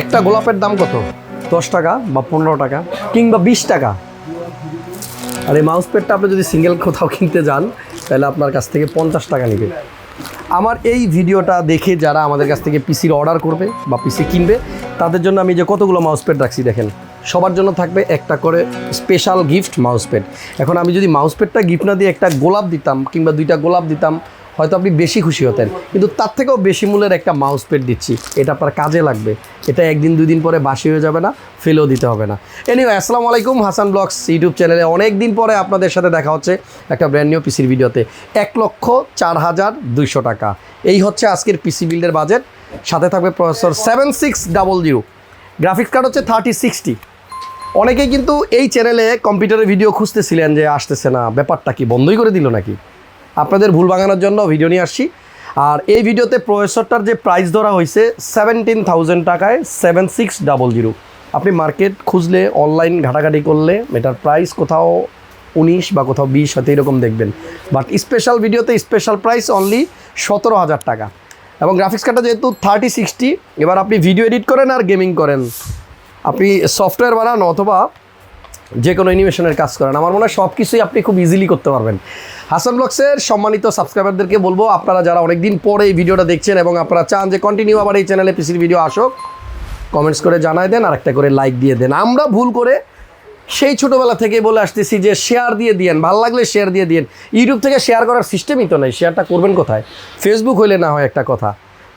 একটা গোলাপের দাম কত? দশ টাকা বা পনেরো টাকা কিংবা বিশ টাকা? আর এই মাউস প্যাডটা আপনি যদি সিঙ্গেল কোথাও কিনতে যান, তাহলে আপনার কাছ থেকে পঞ্চাশ টাকা নেবে। আমার এই ভিডিওটা দেখে যারা আমাদের কাছ থেকে পিসির অর্ডার করবে বা পিসি কিনবে, তাদের জন্য আমি যে কতগুলো মাউস প্যাড রাখছি দেখেন। সবার জন্য থাকবে একটা করে স্পেশাল গিফট মাউস প্যাড এখন আমি যদি মাউস প্যাডটা গিফট না দিয়ে একটা গোলাপ দিতাম কিংবা দুইটা গোলাপ দিতাম হয়তো আপনি বেশি খুশি হতেন। কিন্তু তার থেকেও বেশি মূল্যের একটা মাউস প্যাড দিচ্ছি। এটা আপনার কাজে লাগবে। এটা একদিন দুই দিন পরে বাসি হয়ে যাবে না ফেলেও দিতে হবে না। এনিওয়ে আসসালামু আলাইকুম, হাসান ব্লগস ইউটিউব চ্যানেলে অনেক দিন পরে আপনাদের সাথে দেখা হচ্ছে একটা ব্র্যান্ড নিউ পিসির ভিডিওতে। এক লক্ষ চার হাজার দুইশো টাকা। এই হচ্ছে আজকের পিসি বিল্ডের বাজেট সাথে থাকবে processor seven six double zero graphics card হচ্ছে থার্টি সিক্সটি অনেকেই কিন্তু এই চ্যানেলে কম্পিউটারের ভিডিও খুঁজতেছিলেন যে আসতেছে না। ব্যাপারটা কি বন্ধই করে দিল নাকি? আপনাদের ভুল ভাঙানোর জন্য ভিডিও নিয়ে আসছি। আর এই ভিডিওতে প্রসেসরটার যে প্রাইস ধরা হয়েছে সেভেন্টিন থাউজেন্ড টাকায় সেভেন সিক্স ডাবল জিরো আপনি মার্কেট খুঁজলে অনলাইন ঘাটাঘাটি করলে এটার প্রাইস কোথাও উনিশ বা কোথাও বিশ হয়তো এরকম দেখবেন। বাট স্পেশাল ভিডিওতে স্পেশাল প্রাইস অনলি সতেরো হাজার টাকা। এবং গ্রাফিক্স কার্ডটা যেহেতু থার্টি সিক্সটি এবার আপনি ভিডিও এডিট করেন আর গেমিং করেন। আপনি সফটওয়্যার বানান অথবা যে কোনো অ্যানিমেশনের কাজ করেন। আমার মনে হয় সব কিছুই আপনি খুব ইজিলি করতে পারবেন। হাসান ব্লগসের সম্মানিত সাবস্ক্রাইবারদেরকে বলব, আপনারা যারা অনেকদিন পরে এই ভিডিওটা দেখছেন এবং আপনারা চান যে কন্টিনিউ আবার এই চ্যানেলে পিসির ভিডিও আসুক কমেন্টস করে জানায় দেন আর একটা করে লাইক দিয়ে দেন। আমরা ভুল করে সেই ছোটোবেলা থেকে বলে আসতেছি যে শেয়ার দিয়ে দিয়েন, ভালো লাগলে শেয়ার দিয়ে দিয়েন। ইউটিউব থেকে শেয়ার করার সিস্টেমই তো নেই শেয়ারটা করবেন কোথায়? ফেসবুক হইলে না হয় একটা কথা।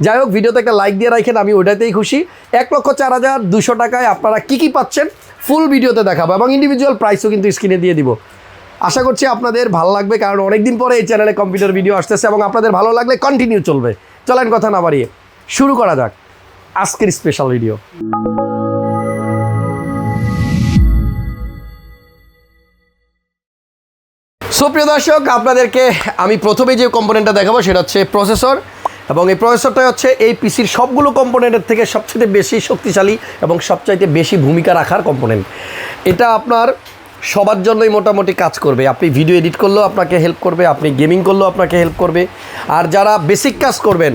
যাই হোক, ভিডিওতে একটা লাইক দিয়ে রাখেন, আমি ওইটাতেই খুশি। এক লক্ষ চার হাজার দুশো টাকায় আপনারা কী কী পাচ্ছেন? ফুল ভিডিওতে দেখাবো এবং ইন্ডিভিজুয়াল প্রাইসও কিন্তু স্ক্রিনে দিয়ে দিব। আশা করছি আপনাদের ভালো লাগবে, কারণ অনেকদিন পরে এই চ্যানেলে কম্পিউটার ভিডিও আসতেছে এবং আপনাদের ভালো লাগলে কন্টিনিউ চলবে। চলেন কথা না বাড়িয়ে, শুরু করা যাক আজকের স্পেশাল ভিডিও সুপ্রিয় দর্শক, আপনাদেরকে আমি প্রথমে যে কম্পোনেন্টটা দেখাবো, সেটা হচ্ছে প্রসেসর এবং এই প্রসেসরটা হচ্ছে এই পিসির সবগুলো কম্পোনেন্টের থেকে সবচেয়ে বেশি শক্তিশালী এবং সবচাইতে বেশি ভূমিকা রাখার কম্পোনেন্ট এটা আপনার সবার জন্যই মোটামুটি কাজ করবে। আপনি ভিডিও এডিট করলেও আপনাকে হেল্প করবে, আপনি গেমিং করলেও আপনাকে হেল্প করবে। আর যারা বেসিক কাজ করবেন,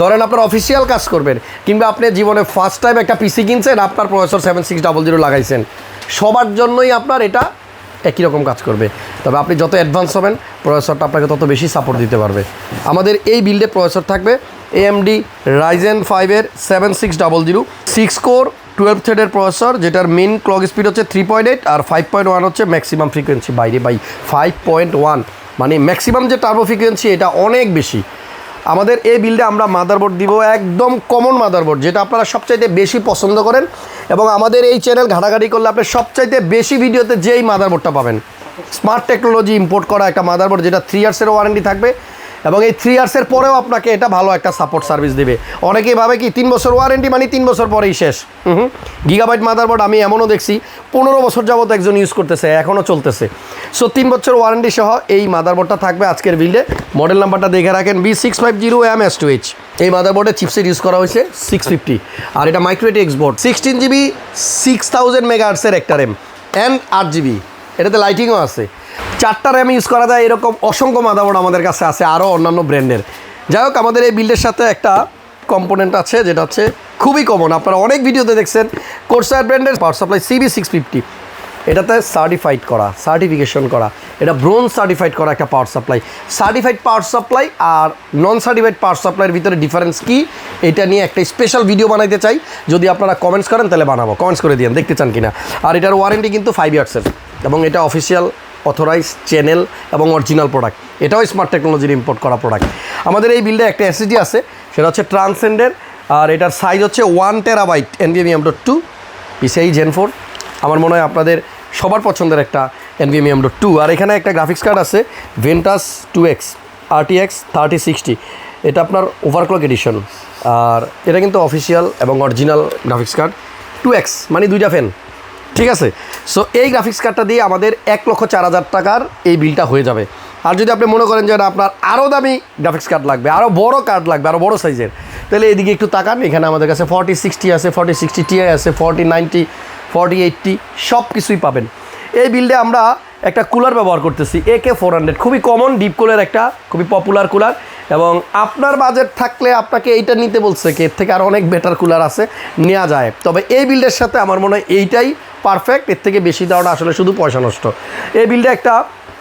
ধরেন আপনার অফিসিয়াল কাজ করবেন, কিংবা আপনি জীবনে ফার্স্ট টাইম একটা পিসি কিনছেন, আপনার processor seven six double zero লাগাইছেন, সবার জন্যই আপনার এটা একই রকম কাজ করবে? তবে আপনি যত অ্যাডভান্স হবেন প্রসেসরটা আপনাকে তত বেশি সাপোর্ট দিতে পারবে। আমাদের এই বিল্ডে প্রসেসর থাকবে এএমডি রাইজেন ফাইভের seven six double zero six core twelve থ্রেডের প্রসেসর যেটার মেন ক্লক স্পিড হচ্ছে থ্রি পয়েন্ট এইট আর ফাইভ পয়েন্ট ওয়ান হচ্ছে ম্যাক্সিমাম ফ্রিকোয়েন্সি বাইরে বাই ফাইভ পয়েন্ট ওয়ান মানে ম্যাক্সিমাম যে টার্বো ফ্রিকোয়েন্সি এটা অনেক বেশি। আমাদের এই বিলটা আমরা মাদারবোর্ড দিব, একদম কমন মাদারবোর্ড যেটা আপনারা সবচাইতে বেশি পছন্দ করেন এবং আমাদের এই চ্যানেল ঘাটাঘাটি করলে আপনি সবচাইতে বেশি ভিডিওতে যেই মাদারবোর্ডটা পাবেন। স্মার্ট টেকনোলজি ইম্পোর্ট করা একটা মাদারবোর্ড যেটা থ্রি ইয়ার্সের ওয়ারেন্টি থাকবে। এবং এই থ্রি ইয়ার্সের পরেও আপনাকে এটা ভালো একটা সাপোর্ট সার্ভিস দেবে। অনেকেই ভাবে কি তিন বছর ওয়ারেন্টি মানে তিন বছর পরেই শেষ। হুম গিগাবাইট মাদারবোর্ড আমি এমনও দেখছি, পনেরো বছর যাবত একজন ইউজ করতেছে, এখনও চলতেছে। সো তিন বছর ওয়ারেন্টি সহ এই মাদারবোর্ডটা থাকবে আজকের বিল্ডে মডেল নাম্বারটা দেখে রাখেন B six five zero M S two H এই মাদারবোর্ডে চিপসেট ইউজ করা হয়েছে সিক্স ফিফটি আর এটা মাইক্রোয়েটি এক্সবোর্ড সিক্সটিন জিবি সিক্স থাউজেন্ড মেগাহার্সের একটা র্যাম অ্যান্ড আট জিবি এটাতে লাইটিংও আছে। চারটা র্যাম ইউজ করা যায়, এরকম অসংখ্য মাদারবোর্ড আমাদের কাছে আছে আরও অন্যান্য ব্র্যান্ডের যাই হোক, আমাদের এই বিল্ডের সাথে একটা কম্পোনেন্ট আছে, যেটা হচ্ছে খুবই কমন আপনারা অনেক ভিডিওতে দেখছেন কোর্সার ব্র্যান্ডের power supply CB six fifty এটাতে সার্টিফাইড করা সার্টিফিকেশন করা। এটা ব্রোঞ্জ সার্টিফাইড করা একটা power supply certified power supply আর নন সার্টিফাইড পাওয়ার সাপ্লাইয়ের ভিতরে ডিফারেন্স কী? এটা নিয়ে একটা স্পেশাল ভিডিও বানাইতে চাই। যদি আপনারা কমেন্টস করেন, তাহলে বানাবো। কমেন্টস করে দিন দেখতে চান কিনা। আর এটার ওয়ারেন্টি কিন্তু ফাইভ ইয়ার্সের এবং এটা অফিসিয়াল অথরাইজ চ্যানেল এবং অরিজিনাল প্রোডাক্ট এটাও স্মার্ট টেকনোলজির ইম্পোর্ট করা প্রোডাক্ট আমাদের এই বিল্ডে একটা এসএসডি আছে, সেটা হচ্ছে ট্রান্সেন্ডের আর এটার সাইজ হচ্ছে one terabyte NVM dot two PCI gen four আমার মনে হয় আপনাদের সবার পছন্দের একটা এনভিএম ডট টু আর এখানে একটা গ্রাফিক্স কার্ড আছে Ventus two X RTX thirty sixty এটা আপনার ওভারক্লক এডিশন আর এটা কিন্তু অফিসিয়াল এবং original graphics card two X মানে দুইটা ফ্যান ঠিক আছে? সো এই গ্রাফিক্স কার্ডটা দিয়ে আমাদের এক লক্ষ চার হাজার টাকার এই বিলটা হয়ে যাবে। আর যদি আপনি মনে করেন যে না, আপনার আরও দামি গ্রাফিক্স কার্ড লাগবে আরও বড় কার্ড লাগবে আরও বড় সাইজের তাহলে এদিকে একটু তাকান, এখানে আমাদের কাছে ফর্টি সিক্সটি আছে ফর্টি সিক্সটি টিআই আছে ফর্টি নাইনটি ফর্টি এইটটি সব কিছুই পাবেন। এই বিল্ডে আমরা একটা কুলার ব্যবহার করতেছি এ কে ফোর হান্ড্রেড খুবই কমন ডিপ কুলার একটা, খুবই পপুলার কুলার এবং আপনার বাজেট থাকলে আপনাকে এইটা নিতে বলছে, কি এর থেকে আরও অনেক বেটার কুলার আছে নেওয়া যায়। তবে এই বিল্ডের সাথে আমার মনে হয় এইটাই পারফেক্ট এর থেকে বেশি দেওয়াটা আসলে শুধু পয়সা নষ্ট। এই বিল্ডে একটা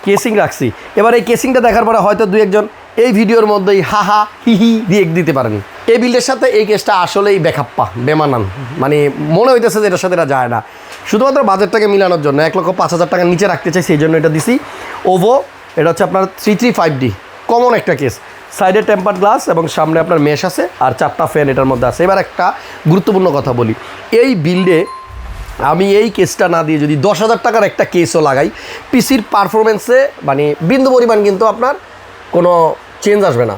কেসিং রাখছি। এবার এই কেসিংটা দেখার পরে হয়তো দু একজন এই ভিডিওর মধ্যেই হা হা, হি হি দিয়ে দিতে পারেন। এই বিল্ডের সাথে এই কেসটা আসলেই বেখাপ্পা, বেমানান। মানে মনে হইতেছে যে এটার সাথে এটা যায় না। শুধুমাত্র বাজেটটাকে মিলানোর জন্য, এক লক্ষ পাঁচ হাজার টাকা নিচে রাখতে চাই, সেই জন্য এটা দিছি। ওভো, এটা হচ্ছে আপনার three three five D common একটা কেস সাইডে টেম্পার গ্লাস এবং সামনে আপনার মেশ আছে, আর চারটা ফ্যান এটার মধ্যে আছে। এবার একটা গুরুত্বপূর্ণ কথা বলি। এই বিল্ডে আমি এই কেসটা না দিয়ে যদি দশ হাজার টাকার একটা কেসও লাগাই, পিসির পারফরমেন্সে মানে বিন্দু পরিমাণ কিন্তু আপনার কোনো চেঞ্জ আসবে না।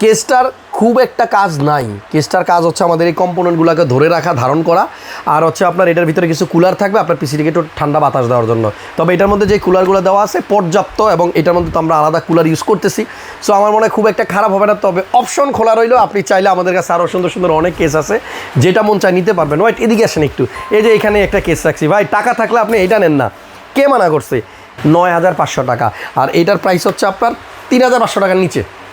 কেসটার খুব একটা কাজ নাই। কেসটার কাজ হচ্ছে আমাদের এই কম্পোনেন্টগুলোকে ধরে রাখা, ধারণ করা। আর হচ্ছে আপনার এটার ভিতরে কিছু কুলার থাকবে, আপনার পিসিটিকে একটু ঠান্ডা বাতাস দেওয়ার জন্য। তবে এটার মধ্যে যে কুলারগুলো দেওয়া আছে পর্যাপ্ত এবং এটার মধ্যে তো আমরা আলাদা কুলার ইউজ করতেছি। সো আমার মনে হয় খুব একটা খারাপ হবে না। তবে অপশন খোলা রইল। আপনি চাইলে আমাদের কাছে আরও সুন্দর সুন্দর অনেক কেস আছে। যেটা মন চায় নিতে পারবেন। ওয়াইট এদিকে আসেন একটু। এই যে এখানে একটা কেস রাখছি। ভাই, টাকা থাকলে আপনি এটা নেন না। কে মানা করছে? নয় হাজার পাঁচশো টাকা। আর এটার প্রাইস হচ্ছে আপনার তিন হাজার পাঁচশো টাকার নিচে।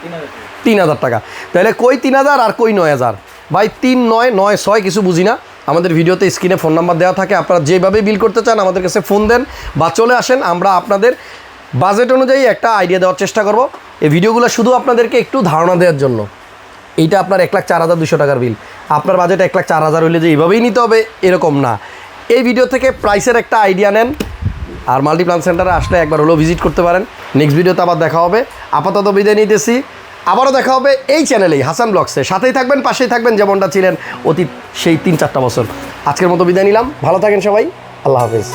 তিন হাজার টাকা। তাহলে কই তিন হাজার আর কই নয় হাজার? ভাই, তিন নয় নয় ছয় কিছু বুঝি না। আমাদের ভিডিওতে স্ক্রিনে ফোন নাম্বার দেওয়া থাকে, আপনারা যেভাবে বিল করতে চান আমাদের কাছে ফোন দেন বা চলে আসেন, আমরা আপনাদের বাজেট অনুযায়ী একটা আইডিয়া দেওয়ার চেষ্টা করব। এই ভিডিওগুলো শুধু আপনাদেরকে একটু ধারণা দেওয়ার জন্য। এইটা আপনার এক লাখ চার হাজার দুশো টাকার বিল আপনার বাজেট এক লাখ চার হাজার হইলে যে এইভাবেই নিতে হবে, এরকম না। এই ভিডিও থেকে প্রাইসের একটা আইডিয়া নেন। আর মাল্টিপ্লান সেন্টারে আসলে একবার হলেও ভিজিট করতে পারেন। নেক্সট ভিডিওতে আবার দেখা হবে। আপাতত বিদায় নিতেছি। আবারও দেখা হবে এই চ্যানেলেই, হাসান ব্লগসে সাথেই থাকবেন, পাশেই থাকবেন, যেমনটা ছিলেন অতীত সেই তিন চারটা বছর। আজকের মতো বিদায় নিলাম। ভালো থাকেন সবাই। আল্লাহ হাফিজ।